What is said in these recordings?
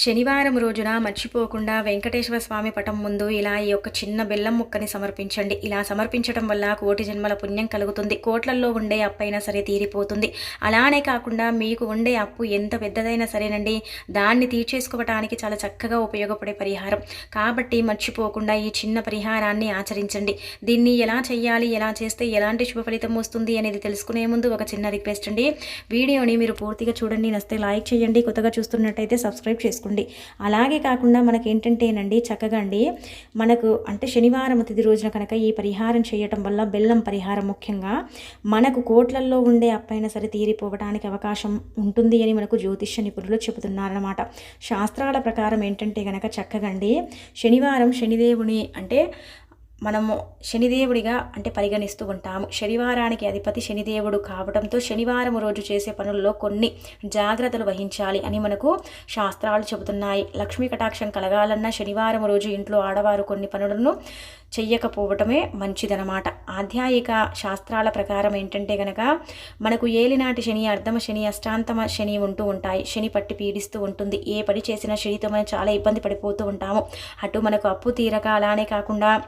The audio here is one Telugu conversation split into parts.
శనివారం రోజున మర్చిపోకుండా వెంకటేశ్వర స్వామి పటం ముందు ఇలా ఈ యొక్క చిన్న బెల్లం ముక్కని సమర్పించండి. ఇలా సమర్పించడం వల్ల కోటి జన్మల పుణ్యం కలుగుతుంది. కోట్లల్లో ఉండే అప్పు అయినా సరే తీరిపోతుంది. అలానే కాకుండా మీకు ఉండే అప్పు ఎంత పెద్దదైనా సరేనండి. దాన్ని తీర్చేసుకోవటానికి చాలా చక్కగా ఉపయోగపడే పరిహారం. కాబట్టి మర్చిపోకుండా ఈ చిన్న పరిహారాన్ని ఆచరించండి. దీన్ని ఎలా చేయాలి ఎలా చేస్తే ఎలాంటి శుభ ఫలితం వస్తుంది అనేది తెలుసుకునే ముందు ఒక చిన్న రిక్వెస్ట్ అండి. వీడియోని మీరు పూర్తిగా చూడండి. నస్తే లైక్ చేయండి. కొత్తగా చూస్తున్నట్టయితే సబ్స్క్రైబ్ చేసుకోండి. అలాగే కాకుండా మనకి ఏంటంటేనండి చక్కగా అండి మనకు అంటే శనివారం తిథి రోజున కనుక ఈ పరిహారం చేయటం వల్ల బెల్లం పరిహారం ముఖ్యంగా మనకు కోట్లల్లో ఉండే అప్పైనా సరే తీరిపోవడానికి అవకాశం ఉంటుంది అని మనకు జ్యోతిష్య నిపుణులు చెబుతున్నారన్నమాట. శాస్త్రాల ప్రకారం ఏంటంటే కనుక చక్కగా అండి శనివారం శనిదేవుని అంటే మనము శనిదేవుడిగా అంటే పరిగణిస్తూ ఉంటాము. శనివారానికి అధిపతి శనిదేవుడు కావడంతో శనివారం రోజు చేసే పనుల్లో కొన్ని జాగ్రత్తలు వహించాలి అని మనకు శాస్త్రాలు చెబుతున్నాయి. లక్ష్మీ కటాక్షం కలగాలన్నా శనివారం రోజు ఇంట్లో ఆడవారు కొన్ని పనులను చెయ్యకపోవటమే మంచిదనమాట. ఆధ్యాయిక శాస్త్రాల ప్రకారం ఏంటంటే గనక మనకు ఏలినాటి శని అర్ధమ శని అష్టాంతమ శని ఉంటూ ఉంటాయి. శని పట్టి పీడిస్తూ ఉంటుంది. ఏ పని చేసినా శనితో మనం చాలా ఇబ్బంది పడిపోతూ ఉంటాము. అటు మనకు అప్పు తీరక అలానే కాకుండా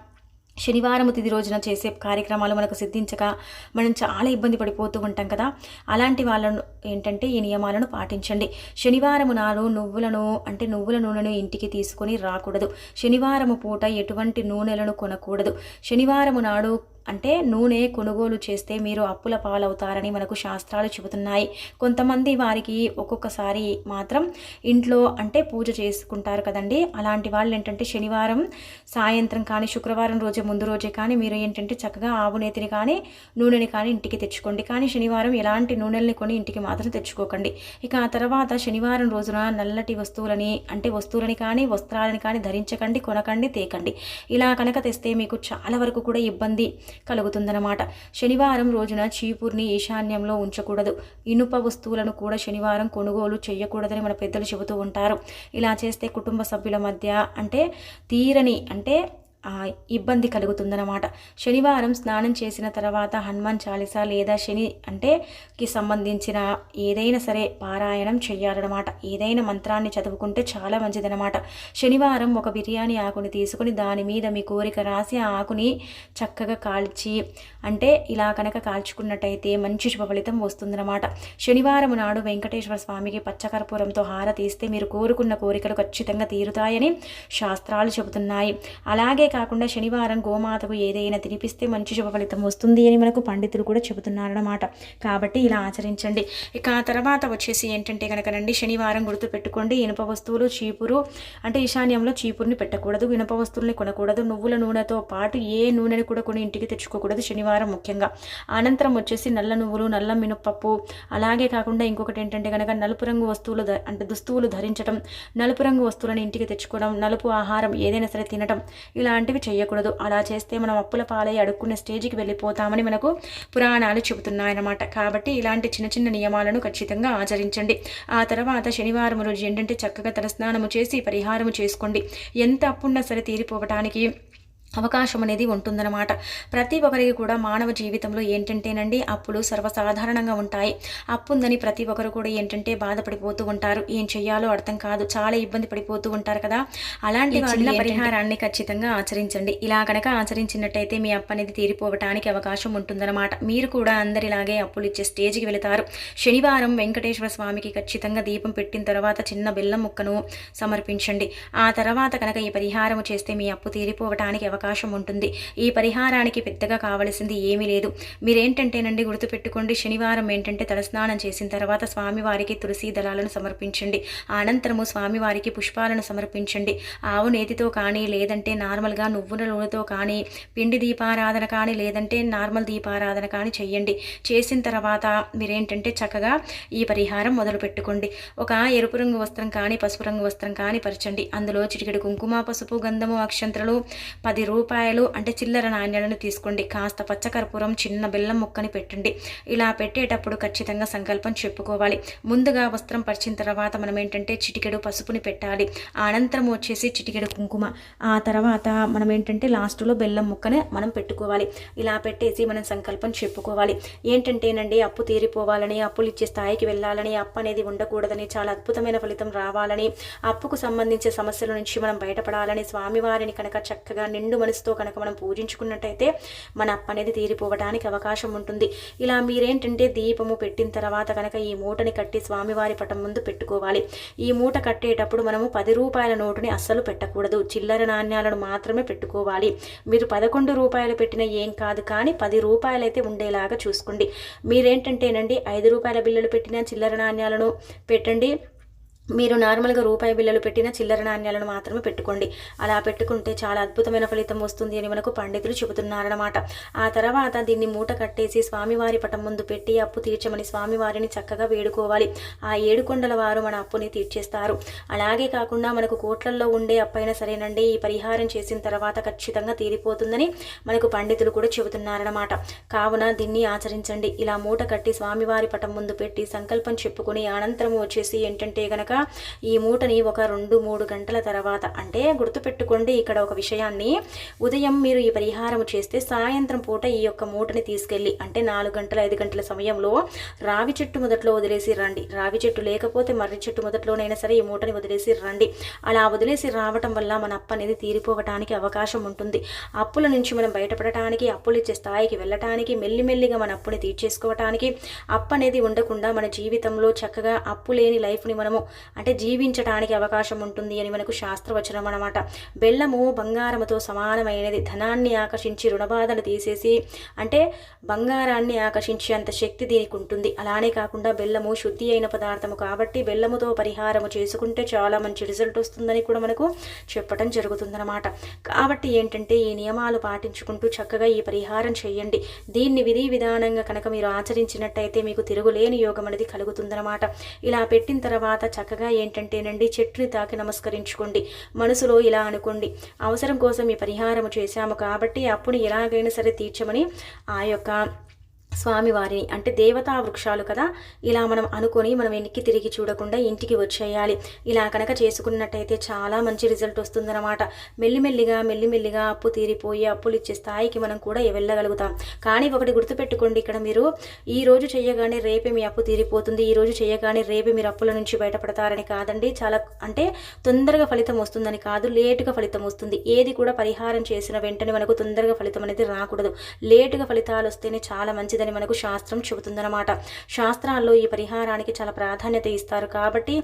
శనివారం తిది రోజున చేసే కార్యక్రమాలు మనకు సిద్ధించక మనం చాలా ఇబ్బంది పడిపోతూ ఉంటాం కదా. అలాంటి వాళ్ళను ఏంటంటే ఈ నియమాలను పాటించండి. శనివారము నాడు నువ్వులను అంటే నువ్వుల నూనెను ఇంటికి తీసుకొని రాకూడదు. శనివారము పూట ఎటువంటి నూనెలను కొనకూడదు. శనివారము నాడు అంటే నూనె కొనుగోలు చేస్తే మీరు అప్పుల పాలవుతారని మనకు శాస్త్రాలు చెబుతున్నాయి. కొంతమంది వారికి ఒక్కొక్కసారి మాత్రం ఇంట్లో అంటే పూజ చేసుకుంటారు కదండి. అలాంటి వాళ్ళు ఏంటంటే శనివారం సాయంత్రం కానీ శుక్రవారం రోజే ముందు రోజే కానీ మీరు ఏంటంటే చక్కగా ఆవు నేతిని కానీ నూనెని కానీ ఇంటికి తెచ్చుకోండి. కానీ శనివారం ఎలాంటి నూనెల్ని కొని ఇంటికి మాత్రం తెచ్చుకోకండి. ఇక ఆ తర్వాత శనివారం రోజున నల్లటి వస్తువులని అంటే వస్తువులని కానీ వస్త్రాలని కానీ ధరించకండి కొనకండి తేకండి. ఇలా కనుక తెస్తే మీకు చాలా వరకు కూడా ఇబ్బంది. కలుగుతుందన్నమాట. శనివారం రోజున చీపుర్ని ఈశాన్యంలో ఉంచకూడదు. ఇనుప వస్తువులను కూడా శనివారం కొనుగోలు చేయకూడదని మన పెద్దలు చెబుతూ ఉంటారు. ఇలా చేస్తే కుటుంబ సభ్యుల మధ్య అంటే తీరని అంటే ఇబ్బంది కలుగుతుందన్నమాట. శనివారం స్నానం చేసిన తర్వాత హనుమాన్ చాలీసా లేదా శని అంటే కి సంబంధించిన ఏదైనా సరే పారాయణం చేయాలన్నమాట ఏదైనా మంత్రాన్ని చదువుకుంటే చాలా మంచిదన్నమాట. శనివారం ఒక బిర్యానీ ఆకుని తీసుకుని దాని మీద మీ కోరిక రాసి ఆ ఆకుని చక్కగా కాల్చి అంటే ఇలా కనుక కాల్చుకున్నట్టయితే మంచి శుభ ఫలితం వస్తుందన్నమాట. శనివారం నాడు వెంకటేశ్వర స్వామికి పచ్చకర్పూరంతో హార తీస్తే మీరు కోరుకున్న కోరికలు ఖచ్చితంగా తీరుతాయని శాస్త్రాలు చెబుతున్నాయి. అలాగే కాకుండా శనివారం గోమాతకు ఏదైనా తినిపిస్తే మంచి శుభ ఫలితం వస్తుంది అని మనకు పండితులు కూడా చెబుతున్నారన్నమాట. కాబట్టి ఇలా ఆచరించండి. ఇక ఆ తర్వాత వచ్చేసి ఏంటంటే కనుకనండి శనివారం గుర్తు పెట్టుకోండి ఇనుప వస్తువులు చీపురు అంటే ఈశాన్యంలో చీపురుని పెట్టకూడదు ఇనుప వస్తువుల్ని కొనకూడదు నువ్వుల నూనెతో పాటు ఏ నూనెని కూడా కొని ఇంటికి తెచ్చుకోకూడదు శనివారం ముఖ్యంగా. అనంతరం వచ్చేసి నల్ల నువ్వులు నల్ల మినపప్పు అలాగే కాకుండా ఇంకొకటి ఏంటంటే కనుక నలుపు రంగు వస్తువులు అంటే దుస్తువులు ధరించడం నలుపు రంగు వస్తువులను ఇంటికి తెచ్చుకోవడం నలుపు ఆహారం ఏదైనా సరే తినడం ఇలాంటివి చేయకూడదు. అలా చేస్తే మనం అప్పుల పాలై అడుక్కునే స్టేజ్కి వెళ్ళిపోతామని మనకు పురాణాలు చెబుతున్నాయన్నమాట. కాబట్టి ఇలాంటి చిన్న చిన్న నియమాలను ఖచ్చితంగా ఆచరించండి. ఆ తర్వాత శనివారం రోజు ఏంటంటే చక్కగా తలస్నానము చేసి పరిహారము చేసుకోండి. ఎంత అప్పున్నా సరే తీరిపోవటానికి అవకాశం అనేది ఉంటుందన్నమాట. ప్రతి ఒక్కరికి కూడా మానవ జీవితంలో ఏంటంటేనండి అప్పులు సర్వసాధారణంగా ఉంటాయి. అప్పు ఉందని ప్రతి ఒక్కరు కూడా ఏంటంటే బాధపడిపోతూ ఉంటారు. ఏం చెయ్యాలో అర్థం కాదు. చాలా ఇబ్బంది పడిపోతూ ఉంటారు కదా. అలాంటి చిన్న పరిహారాన్ని ఖచ్చితంగా ఆచరించండి. ఇలా కనుక ఆచరించినట్టయితే మీ అప్పు అనేది తీరిపోవటానికి అవకాశం ఉంటుందన్నమాట. మీరు కూడా అందరిలాగే అప్పులు ఇచ్చే స్టేజ్కి వెళతారు. శనివారం వెంకటేశ్వర స్వామికి ఖచ్చితంగా దీపం పెట్టిన తర్వాత చిన్న బెల్లం ముక్కను సమర్పించండి. ఆ తర్వాత కనుక ఈ పరిహారం చేస్తే మీ అప్పు తీరిపోవటానికి అవకాశం అవకాశం ఉంటుంది. ఈ పరిహారానికి పెద్దగా కావలసింది ఏమీ లేదు. మీరేంటంటేనండి గుర్తుపెట్టుకోండి శనివారం ఏంటంటే తలస్నానం చేసిన తర్వాత స్వామివారికి తులసి దళాలను సమర్పించండి. అనంతరము స్వామివారికి పుష్పాలను సమర్పించండి. ఆవు నేతితో కానీ లేదంటే నార్మల్గా నువ్వుల నూనెతో కానీ పిండి దీపారాధన కానీ లేదంటే నార్మల్ దీపారాధన కానీ చేయండి చేసిన తర్వాత మీరేంటంటే చక్కగా ఈ పరిహారం మొదలు పెట్టుకోండి. ఒక ఎరుపు రంగు వస్త్రం కానీ పసుపు రంగు వస్త్రం కానీ పరచండి. అందులో చిటికెడు కుంకుమ పసుపు గంధము అక్షంతలు పది రూపాయలు అంటే చిల్లర నాణ్యాలను తీసుకోండి. కాస్త పచ్చకర్పూరం చిన్న బెల్లం ముక్కని పెట్టండి. ఇలా పెట్టేటప్పుడు ఖచ్చితంగా సంకల్పం చెప్పుకోవాలి. ముందుగా వస్త్రం పరిచిన తర్వాత మనం ఏంటంటే చిటికెడు పసుపుని పెట్టాలి. అనంతరం వచ్చేసి చిటికెడు కుంకుమ. ఆ తర్వాత మనం ఏంటంటే లాస్ట్లో బెల్లం ముక్కనే మనం పెట్టుకోవాలి. ఇలా పెట్టేసి మనం సంకల్పం చెప్పుకోవాలి. ఏంటంటేనండి అప్పు తీరిపోవాలని అప్పులు ఇచ్చే స్థాయికి వెళ్ళాలని అప్పు అనేది ఉండకూడదని చాలా అద్భుతమైన ఫలితం రావాలని అప్పుకు సంబంధించే సమస్యల నుంచి మనం బయటపడాలని స్వామివారిని కనుక చక్కగా నిండు మనసుతో కనుక మనం పూజించుకున్నట్టయితే మన అప్పు అనేది తీరిపోవడానికి అవకాశం ఉంటుంది. ఇలా మీరేంటంటే దీపము పెట్టిన తర్వాత కనుక ఈ మూటని కట్టి స్వామివారి పటం ముందు పెట్టుకోవాలి. ఈ మూట కట్టేటప్పుడు మనము పది రూపాయల నోటుని అస్సలు పెట్టకూడదు. చిల్లర నాణ్యాలను మాత్రమే పెట్టుకోవాలి. మీరు పదకొండు రూపాయలు పెట్టిన ఏం కాదు కానీ పది రూపాయలు అయితే ఉండేలాగా చూసుకోండి. మీరేంటంటేనండి ఐదు రూపాయల బిల్లులు పెట్టిన చిల్లర నాణ్యాలను పెట్టండి. మీరు నార్మల్గా రూపాయి బిల్లలు పెట్టిన చిల్లర నాణ్యాలను మాత్రమే పెట్టుకోండి. అలా పెట్టుకుంటే చాలా అద్భుతమైన ఫలితం వస్తుంది అని మనకు పండితులు చెబుతున్నారన్నమాట. ఆ తర్వాత దీన్ని మూట కట్టేసి స్వామివారి పటం ముందు పెట్టి అప్పు తీర్చమని స్వామివారిని చక్కగా వేడుకోవాలి. ఆ ఏడుకొండల వారు మన అప్పుని తీర్చేస్తారు. అలాగే కాకుండా మనకు కోట్లల్లో ఉండే అప్పైనా సరేనండి ఈ పరిహారం చేసిన తర్వాత ఖచ్చితంగా తీరిపోతుందని మనకు పండితులు కూడా చెబుతున్నారనమాట కావున దీన్ని ఆచరించండి. ఇలా మూట కట్టి స్వామివారి పటం ముందు పెట్టి సంకల్పం చెప్పుకొని అనంతరం వచ్చేసి ఏంటంటే గనక ఈ మూటని ఒక రెండు మూడు గంటల తర్వాత అంటే గుర్తుపెట్టుకోండి ఇక్కడ ఒక విషయాన్ని. ఉదయం మీరు ఈ పరిహారం చేస్తే సాయంత్రం పూట ఈ యొక్క మూటని తీసుకెళ్ళి అంటే నాలుగు గంటల ఐదు గంటల సమయంలో రావి చెట్టు మొదట్లో వదిలేసి రండి. రావి చెట్టు లేకపోతే మర్రి చెట్టు మొదట్లోనైనా సరే ఈ మూటని వదిలేసి రండి. అలా వదిలేసి రావటం వల్ల మన అప్పు అనేది తీరిపోవటానికి అవకాశం ఉంటుంది. అప్పుల నుంచి మనం బయటపడటానికి అప్పులు ఇచ్చే స్థాయికి వెళ్ళటానికి మెల్లిమెల్లిగా మన అప్పుని తీర్చేసుకోవటానికి అప్పు అనేది ఉండకుండా మన జీవితంలో చక్కగా అప్పు లేని లైఫ్ని మనము అంటే జీవించడానికి అవకాశం ఉంటుంది అని మనకు శాస్త్రవచనం అనమాట బెల్లము బంగారముతో సమానమైనది. ధనాన్ని ఆకర్షించి రుణబాధను తీసేసి అంటే బంగారాన్ని ఆకర్షించేంత శక్తి దీనికి ఉంటుంది. అలానే కాకుండా బెల్లము శుద్ధి అయిన పదార్థము కాబట్టి బెల్లముతో పరిహారము చేసుకుంటే చాలా మంచి రిజల్ట్ వస్తుందని కూడా మనకు చెప్పడం జరుగుతుందన్నమాట. కాబట్టి ఏంటంటే ఈ నియమాలు పాటించుకుంటూ చక్కగా ఈ పరిహారం చేయండి. దీన్ని విధి విధానంగా కనుక మీరు ఆచరించినట్టయితే మీకు తిరుగులేని యోగం అనేది కలుగుతుందన్నమాట. ఇలా పెట్టిన తర్వాత చక్కగా ఏంటంటేనండి చెట్టుని తాకి నమస్కరించుకోండి మనసులో ఇలా అనుకోండి అవసరం కోసం ఈ పరిహారం చేశాము కాబట్టి అప్పుడు ఎలాగైనా సరే తీర్చమని ఆ యొక్క స్వామివారిని అంటే దేవతా వృక్షాలు కదా. ఇలా మనం అనుకొని మనం వెనక్కి తిరిగి చూడకుండా ఇంటికి వచ్చేయాలి. ఇలా కనుక చేసుకున్నట్టయితే చాలా మంచి రిజల్ట్ వస్తుందన్నమాట. మెల్లిమెల్లిగా మెల్లిమెల్లిగా అప్పు తీరిపోయి అప్పులు ఇచ్చే స్థాయికి మనం కూడా వెళ్ళగలుగుతాం. కానీ ఒకటి గుర్తుపెట్టుకోండి ఇక్కడ మీరు. ఈ రోజు చేయగానే రేపే మీ అప్పు తీరిపోతుంది. ఈ రోజు చేయగానే రేపే మీరు అప్పుల నుంచి బయటపడతారని కాదండి. చాలా అంటే తొందరగా ఫలితం వస్తుందని కాదు. లేటుగా ఫలితం వస్తుంది. ఏది కూడా పరిహారం చేసిన వెంటనే మనకు తొందరగా ఫలితం అనేది రాకూడదు. లేటుగా ఫలితాలు వస్తేనే చాలా మంచిది లేదని మనకు శాస్త్రం చెబుతుందన్నమాట. శాస్త్రాల్లో ఈ పరిహారానికి చాలా ప్రాధాన్యత ఇస్తారు కాబట్టి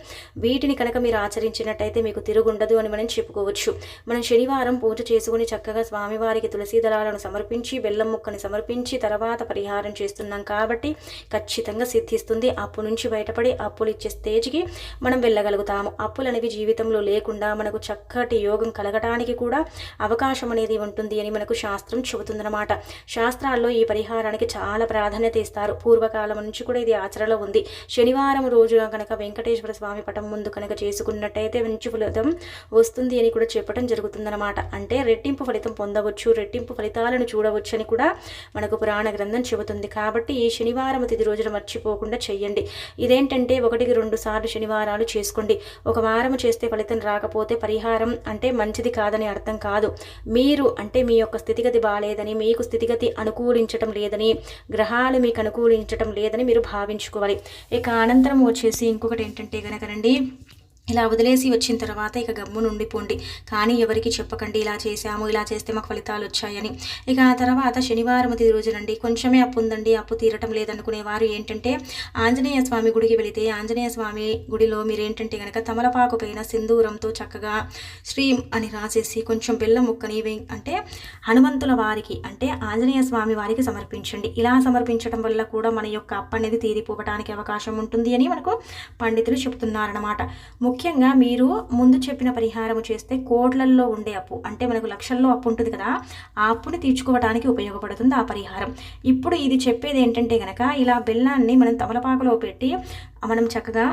వీటిని కనుక మీరు ఆచరించినట్టయితే మీకు తిరుగుండదు అని మనం చెప్పుకోవచ్చు. మనం శనివారం పూజ చేసుకుని చక్కగా స్వామివారికి తులసి దళాలను సమర్పించి బెల్లం ముక్కని సమర్పించి తర్వాత పరిహారం చేస్తున్నాం కాబట్టి ఖచ్చితంగా సిద్ధిస్తుంది. అప్పు నుంచి బయటపడి అప్పులు ఇచ్చే స్టేజ్కి మనం వెళ్ళగలుగుతాము. అప్పులు అనేవి జీవితంలో లేకుండా మనకు చక్కటి యోగం కలగటానికి కూడా అవకాశం అనేది ఉంటుంది అని మనకు శాస్త్రం చెబుతుందన్నమాట. శాస్త్రాల్లో ఈ పరిహారానికి చాలా ప్రాధాన్యత ఇస్తారు. పూర్వకాలం నుంచి కూడా ఇది ఆచరణలో ఉంది. శనివారం రోజున కనుక వెంకటేశ్వర స్వామి పటం ముందు కనుక చేసుకున్నట్టయితే మంచి ఫలితం వస్తుంది అని కూడా చెప్పడం జరుగుతుందన్నమాట. అంటే రెట్టింపు ఫలితం పొందవచ్చు రెట్టింపు ఫలితాలను చూడవచ్చు అని కూడా మనకు పురాణ గ్రంథం చెబుతుంది. కాబట్టి ఈ శనివారం తిది రోజున మర్చిపోకుండా చెయ్యండి. ఇదేంటంటే ఒకటికి రెండు సార్లు శనివారాలు చేసుకోండి. ఒక వారం చేస్తే ఫలితం రాకపోతే పరిహారం అంటే మంచిది కాదని అర్థం కాదు. మీరు అంటే మీ యొక్క స్థితిగతి బాగాలేదని మీకు స్థితిగతి అనుకూలించటం లేదని గ్రహాలు మీకు అనుకూలించటం లేదని మీరు భావించుకోవాలి. ఇక అనంతరం వచ్చేసి ఇంకొకటి ఏంటంటే కనుకనండి ఇలా వదిలేసి వచ్చిన తర్వాత ఇక గమ్ము ఉండిపోండి. కానీ ఎవరికి చెప్పకండి ఇలా చేశాము ఇలా చేస్తే మాకు ఫలితాలు వచ్చాయని. ఇక ఆ తర్వాత శనివారం రోజు రోజునండి. కొంచెమే అప్పు ఉందండి. అప్పు తీరటం లేదనుకునే వారు ఏంటంటే ఆంజనేయ స్వామి గుడికి వెళితే ఆంజనేయ స్వామి గుడిలో మీరేంటంటే కనుక తమలపాకు పైన సింధూరంతో చక్కగా శ్రీం అని రాసేసి కొంచెం బెల్లం ముక్కని అంటే హనుమంతుల వారికి అంటే ఆంజనేయ స్వామి వారికి సమర్పించండి. ఇలా సమర్పించడం వల్ల కూడా మన యొక్క అప్పు అనేది తీరిపోవడానికి అవకాశం ఉంటుంది అని మనకు పండితులు చెప్తున్నారనమాట ముఖ్య ముఖ్యంగా మీరు ముందు చెప్పిన పరిహారం చేస్తే కోట్లల్లో ఉండే అప్పు అంటే మనకు లక్షల్లో అప్పు ఉంటుంది కదా ఆ అప్పుని తీర్చుకోవడానికి ఉపయోగపడుతుంది ఆ పరిహారం. ఇప్పుడు ఇది చెప్పేది ఏంటంటే కనుక ఇలా బెల్లాన్ని మనం తమలపాకులో పెట్టి మనం చక్కగా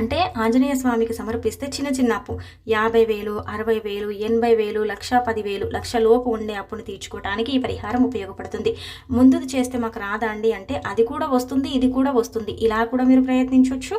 అంటే ఆంజనేయ స్వామికి సమర్పిస్తే చిన్న చిన్న అప్పు. యాభై వేలు అరవై వేలు ఎనభై వేలు లక్ష పదివేలు లక్ష లోపు ఉండే అప్పును తీర్చుకోవడానికి ఈ పరిహారం ఉపయోగపడుతుంది. ముందుది చేస్తే మాకు రాదా అండి అంటే అది కూడా వస్తుంది ఇది కూడా వస్తుంది. ఇలా కూడా మీరు ప్రయత్నించవచ్చు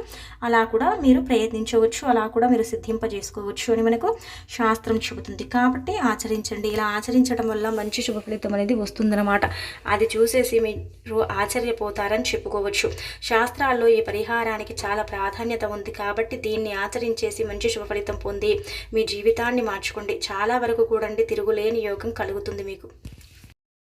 అలా కూడా మీరు ప్రయత్నించవచ్చు అలా కూడా మీరు సిద్ధింపజేసుకోవచ్చు అని మనకు శాస్త్రం చెబుతుంది. కాబట్టి ఆచరించండి. ఇలా ఆచరించడం వల్ల మంచి శుభ ఫలితం అనేది వస్తుందన్నమాట. అది చూసేసి మీరు ఆశ్చర్యపోతారని చెప్పుకోవచ్చు. శాస్త్రాల్లో ఈ పరిహారానికి చాలా ప్రాధాన్యత ఉంది. కాబట్టి దీన్ని ఆచరించేసి మంచి శుభ ఫలితం పొంది మీ జీవితాన్ని మార్చుకోండి. చాలా వరకు కూడండి తిరుగులేని యోగం కలుగుతుంది మీకు.